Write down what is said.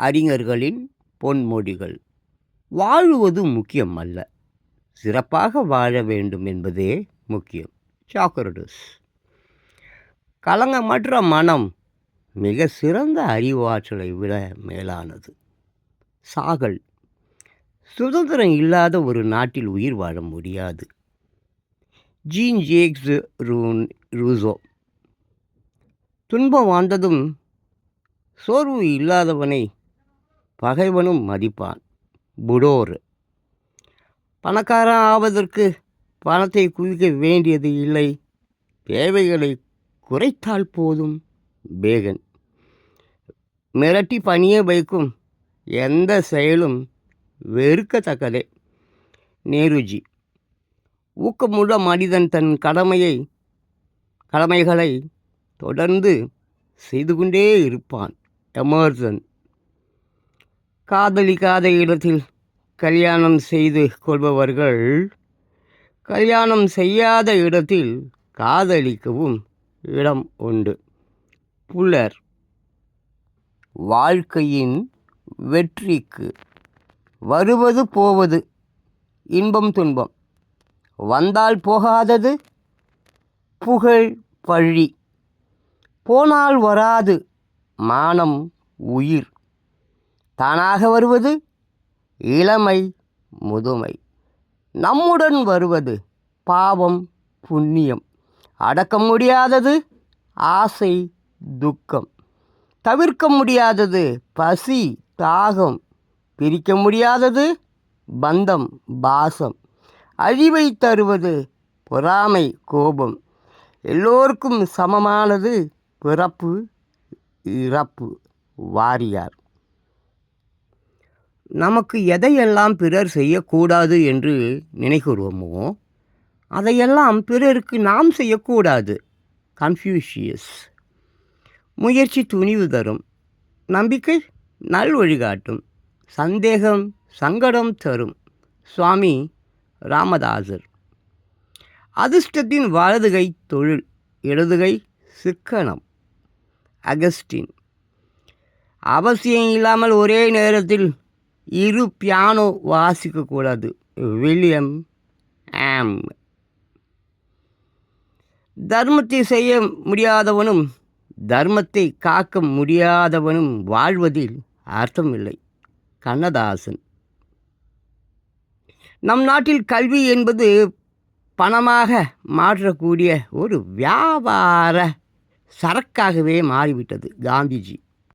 அறிஞர்களின் பொன்மொழிகள் வாழுவது முக்கியம் அல்ல சிறப்பாக வாழ வேண்டும் என்பதே முக்கியம். சாக்ரடஸ். கலங்கமற்ற மனம் மிக சிறந்த அறிவாற்றலை விட மேலானது. சாகல். சுதந்திரம் இல்லாத ஒரு நாட்டில் உயிர் வாழ முடியாது. ஜீன் ஜேக்ஸ் ரூன் ரூசோ. துன்பம் வாழ்ந்ததும் சோர்வு இல்லாதவனை பகைவனும் மதிப்பான். புடோர். பணக்காரன் ஆவதற்கு பணத்தை குவிக்க வேண்டியது இல்லை. தேவைகளை குறைத்தால் போதும் பேகன் மிரட்டி பணிய வைக்கும் எந்த செயலும் வெறுக்கத்தக்கதே. நேருஜி. ஊக்கமுள்ள மனிதன் தன் கடமையை கடமைகளை தொடர்ந்து செய்து கொண்டே இருப்பான். எமர்சன். காதலிக்காத இடத்தில் கல்யாணம் செய்து கொள்பவர்கள் கல்யாணம் செய்யாத இடத்தில் காதலிக்கவும் இடம் உண்டு. புலர். வாழ்க்கையின் வெற்றிக்கு வருவது போவது இன்பம் துன்பம். வந்தால் போகாதது புகழ் பழி. போனால் வராது மானம் உயிர். தானாக வருவது இளமை முதுமை. நம்முடன் வருவது பாவம் புண்ணியம். அடக்க முடியாதது ஆசை துக்கம். தவிர்க்க முடியாதது பசி தாகம். பிரிக்க முடியாதது பந்தம் பாசம். அழிவை தருவது பொறாமை கோபம். எல்லோருக்கும் சமமானது பிறப்பு இறப்பு. வாரியார். நமக்கு எதையெல்லாம் பிறர் செய்யக்கூடாது என்று நினைக்கிறோமோ அதையெல்லாம் பிறருக்கு நாம் செய்யக்கூடாது. கன்ஃபியூஷியஸ் முயற்சி துணிவு தரும். நம்பிக்கை நல் வழிகாட்டும். சந்தேகம் சங்கடம் தரும். சுவாமி ராமதாசர். அதிர்ஷ்டத்தின் வலதுகை தொழில் இடதுகை சிக்கனம். அகஸ்டின். அவசியம் இல்லாமல் ஒரே நேரத்தில் இரு பியானோ வாசிக்கக்கூடாது. வில்லியம் ஆம் தர்மத்தை செய்ய முடியாதவனும் தர்மத்தை காக்க முடியாதவனும் வாழ்வதில் அர்த்தமில்லை. கண்ணதாசன். நம் நாட்டில் கல்வி என்பது பணமாக மாற்றக்கூடிய ஒரு வியாபார சரக்காகவே மாறிவிட்டது. காந்திஜி.